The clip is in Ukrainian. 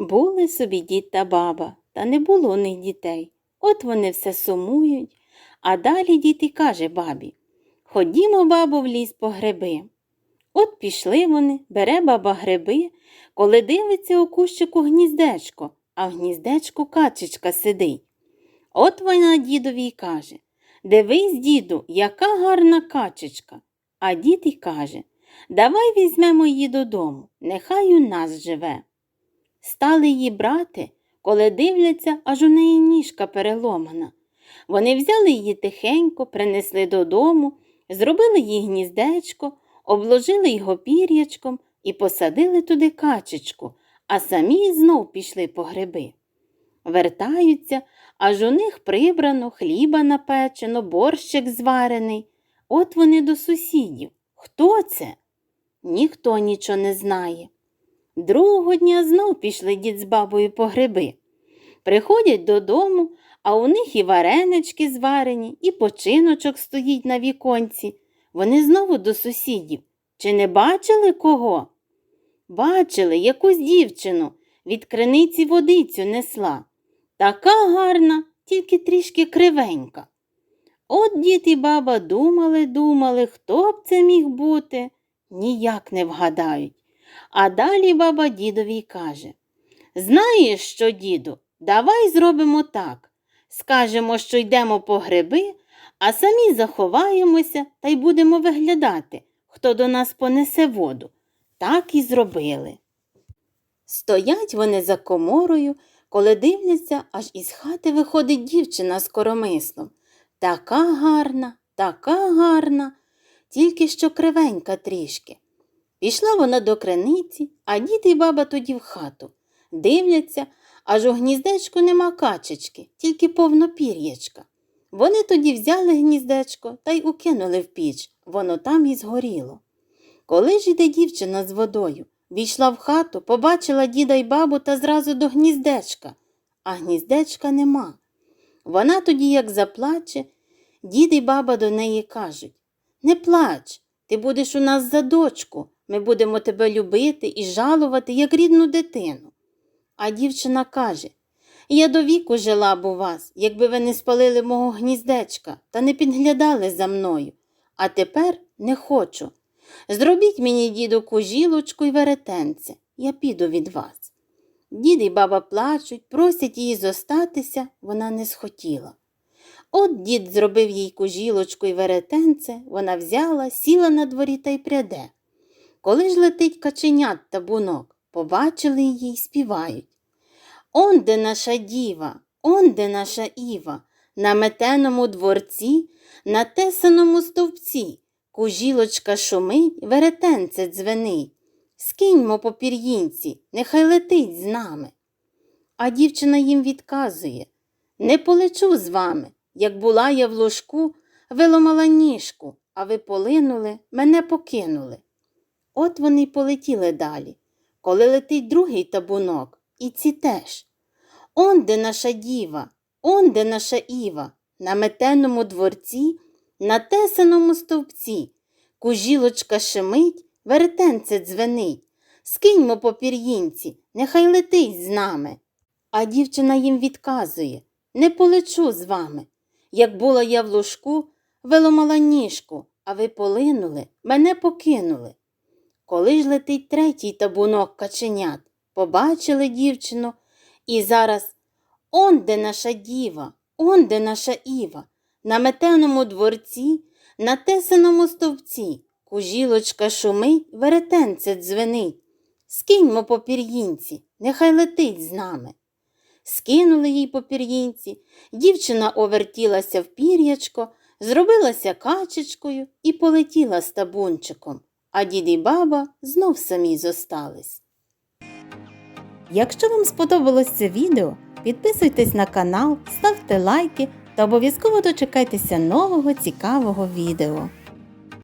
Були собі дід та баба, та не було у них дітей. От вони все сумують. А далі дід і каже бабі Ходімо, бабу, в ліс по гриби. От пішли вони, бере баба гриби, коли дивиться у кущику гніздечко, а в гніздечку качечка сидить. От вона дідові й каже Дивись, діду, яка гарна качечка. А дід і каже Давай візьмемо її додому, нехай у нас живе. Стали її брати, коли дивляться, аж у неї ніжка переломана. Вони взяли її тихенько, принесли додому, зробили їй гніздечко, обложили його пір'ячком і посадили туди качечку, а самі знов пішли по гриби. Вертаються, аж у них прибрано, хліба напечено, борщик зварений. От вони до сусідів. Хто це? Ніхто нічого не знає. Другого дня знов пішли дід з бабою по гриби. Приходять додому, а у них і варенички зварені, і починочок стоїть на віконці. Вони знову до сусідів. Чи не бачили кого? Бачили якусь дівчину від криниці водицю несла. Така гарна, тільки трішки кривенька. От дід і баба думали, думали, хто б це міг бути, ніяк не вгадають. А далі баба дідові каже Знаєш що, діду, давай зробимо так. Скажемо, що йдемо по гриби, а самі заховаємося та й будемо виглядати, хто до нас понесе воду. Так і зробили. Стоять вони за коморою, коли дивляться, аж із хати виходить дівчина з коромислом. Така гарна, така гарна, тільки що кривенька трішки. Пішла вона до криниці, а дід і баба тоді в хату. Дивляться, аж у гніздечку нема качечки, тільки повно пір'ячка. Вони тоді взяли гніздечко та й укинули в піч, воно там і згоріло. Коли ж іде дівчина з водою, війшла в хату, побачила діда й бабу та зразу до гніздечка, а гніздечка нема. Вона тоді, як заплаче, дід і баба до неї кажуть Не плач, ти будеш у нас за дочку, ми будемо тебе любити і жалувати, як рідну дитину. А дівчина каже Я до віку жила б у вас, якби ви не спалили мого гніздечка та не підглядали за мною. А тепер не хочу. Зробіть мені, діду, кужілочку й веретенце, я піду від вас. Дід і баба плачуть, просять її зостатися, вона не схотіла. От дід зробив їй кужілочку й веретенце, вона взяла, сіла на дворі та й пряде. Коли ж летить каченят та бунок, побачили її й співають. Он де наша діва, он де наша Іва, на метеному дворці, на тесаному стовпці, кужілочка шумить, веретенце дзвенить. Скиньмо по пір'їнці, нехай летить з нами. А дівчина їм відказує Не полечу з вами. Як була я в ложку, виламала ніжку, а ви полинули, мене покинули. От вони й полетіли далі, коли летить другий табунок, і ці теж. Он де наша діва, он де наша Іва, на метеному дворці, на тесаному стовпці, кужілочка шемить, веретенце дзвенить. Скиньмо по пір'їнці, нехай летить з нами. А дівчина їм відказує Не полечу з вами. Як була я в ложку, виламала ніжку, а ви полинули, мене покинули. Коли ж летить третій табунок каченят, побачили дівчину, і зараз он де наша діва, он де наша Іва, на метеному дворці, на тесаному стовпці, кужілочка шумить, веретенце дзвенить. Скиньмо по пір'їнці, нехай летить з нами. Скинули їй по пір'їнці, дівчина овертілася в пір'ячко, зробилася качечкою і полетіла з табунчиком, а дід і баба знов самі зостались. Якщо вам сподобалось це відео, підписуйтесь на канал, ставте лайки та обов'язково дочекайтеся нового цікавого відео.